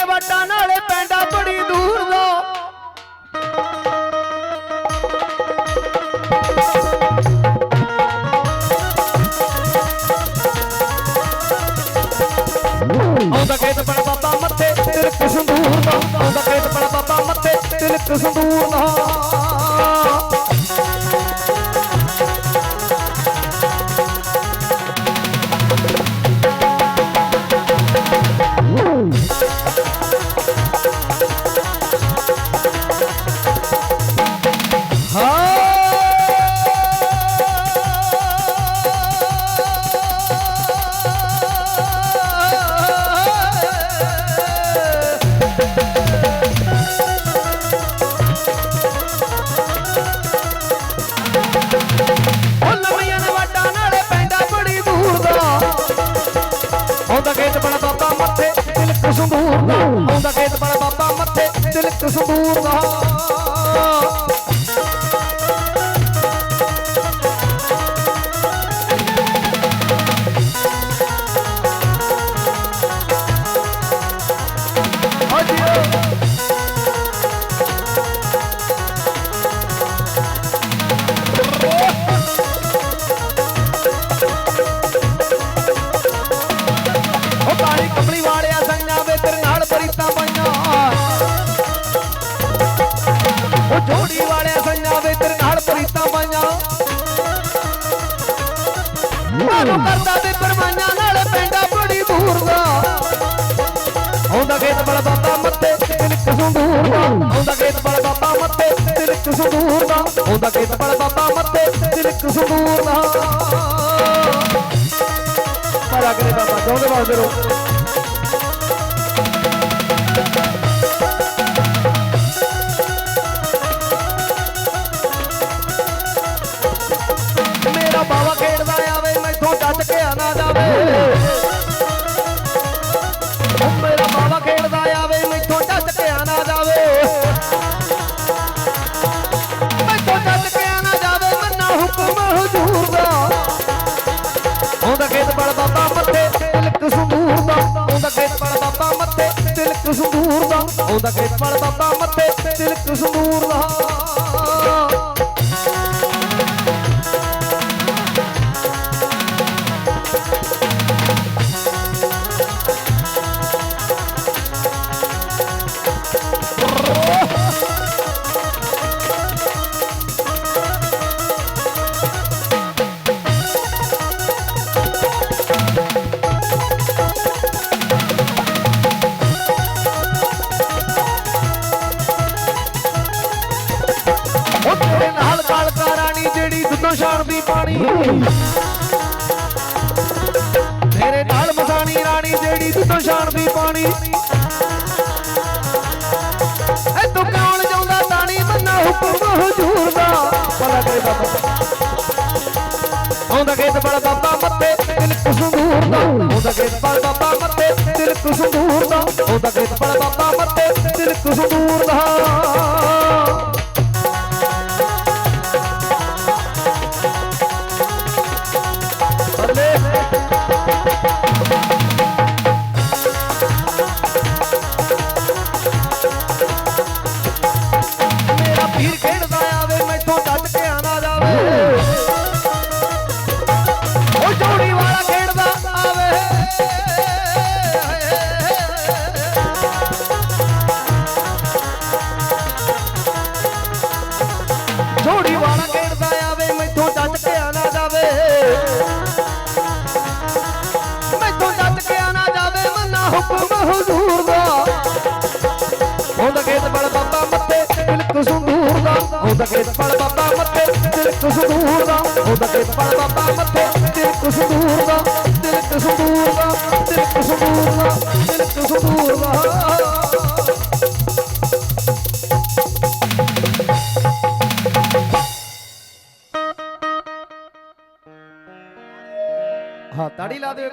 ਨੇ ਵਾਟਾਂ ਨਾਲੇ ਪੈਂਡਾ ਬੜੀ ਦੂਰ ਦਾ। ਆਉਂਦਾ ਖੇਤ ਬੜਾ ਬਾਬਾ ਮੱਥੇ, ਤਿਲਕ ਸੰਦੂਰ ਦਾ। ਆਉਂਦਾ ਖੇਤ ਬੜਾ ਬਾਬਾ ਮੱਥੇ, ਤਿਲਕ ਸੰਦੂਰ ਦਾ। ਸੰਦੂਰ ਦਾ ਹਾਂਜੀ ਉਹ ਕਾਲੀ ਕਮਲੀ ਵਾਲਿਆ ਸੰਗਾਂ ਮਾਨੂੰ ਕਰਦਾ ਤੇ ਪਰਮਾਈਆਂ ਨਾਲੇ ਪੈਂਦਾ ਬੜੀ ਦੂਰ ਦਾ। ਆਉਂਦਾ ਖੇਤ ਬੜਾ ਬਾਬਾ ਮੱਥੇ ਤਿਲਕ ਸੰਦੂਰ ਦਾ। ਆਉਂਦਾ ਖੇਤ ਬੜਾ ਬਾਬਾ ਮੱਥੇ ਤਿਲਕ ਸੰਦੂਰ ਦਾ। ਆਉਂਦਾ ਖੇਤ ਬੜਾ ਬਾਬਾ ਮੱਥੇ ਤਿਲਕ ਸੰਦੂਰ ਦਾ। ਮਾਰਾ ਕਰੇ ਬਾਬਾ, ਜੋਦੇ ਵਾਸਤੇ ਰੋ। ਮੇਰਾ ਬਾਵਾ ਖੇਡਦਾ ਆਵੇ, ਮੈਥੋਂ ਡੱਟ ਕੇ ਨਾ ਜਾਵੇ। ਮੈਥੋਂ ਡੱਟ ਕੇ ਨਾ ਜਾਵੇ ਮੰਨਾ ਹੁਕਮ ਹਜ਼ੂਰ। ਦਾ ਆਉਂਦਾ ਖੇਤ ਬੜ ਬਾਬਾ ਮੱਥੇ, ਤਿਲਕ ਸੰਦੂਰ ਦਾ ਆਉਂਦਾ ਖੇਤ ਬੜ ਬਾਬਾ ਮੱਥੇ, ਤਿਲਕ ਸੰਦੂਰ ਦਾ ਆਉਂਦਾ ਖੇਤ ਬੜ ਬਾਬਾ ਮੱਥੇ, ਤਿਲਕ ਉਹ ਨਾਲ ਕਾਲਕਾ ਰਾਣੀ ਜਿਹੜੀ ਦੁੱਧੋਂ ਛਾਣਦੀ ਪਾਣੀ। ਤੇਰੇ ਨਾਲ ਮਸਾਣੀ ਰਾਣੀ ਜਿਹੜੀ ਦੁੱਧੋਂ ਛਾਣਦੀ ਪਾਣੀ। ਐ ਤੂੰ ਕੌਣ ਜਾਉਂਦਾ ਤਾਣੀ ਬੰਨਾ ਹੁਕਮ ਹਜ਼ੂਰ ਦਾ। ਭਲਾ ਕਰੇ ਬਾਬਾ। ਆਉਂਦਾ ਖੇਤ ਬੜ ਬਾਬਾ ਮੱਥੇ ਤਿਲਕ ਸੰਦੂਰ ਦਾ। ਆਉਂਦਾ ਖੇਤ ਬੜ ਬਾਬਾ ਮੱਥੇ ਤਿਲਕ ਸੰਦੂਰ ਦਾ। ਆਉਂਦਾ ਖੇਤ ਬੜ ਬਾਬਾ ਮੱਥੇ ਤਿਲਕ ਸੰਦੂਰ ਦਾ। ਹੁਕਮ ਹਜ਼ੂਰ ਦਾ ਆਉਂਦਾ ਖੇਤ ਬੜ ਬਾਬਾ ਮੱਥੇ ਤਿਲਕ ਸੰਦੂਰ ਦਾ ਆਉਂਦਾ ਖੇਤ ਬੜ ਬਾਬਾ ਮੱਥੇ ਤਿਲਕ ਸੰਦੂਰ ਦਾ ਆਉਂਦਾ ਖੇਤ ਬੜ ਬਾਬਾ ਮੱਥੇ ਤਿਲਕ ਸੰਦੂਰ ਦਾ ਤਿਲਕ ਸੰਦੂਰ ਦਾ ਤਿਲਕ ਸੰਦੂਰ ਦਾ ਤਿਲਕ ਸੰਦੂਰ ਦਾ ਹਾਂ ਤਾੜੀ ਲਾ ਦਿਓ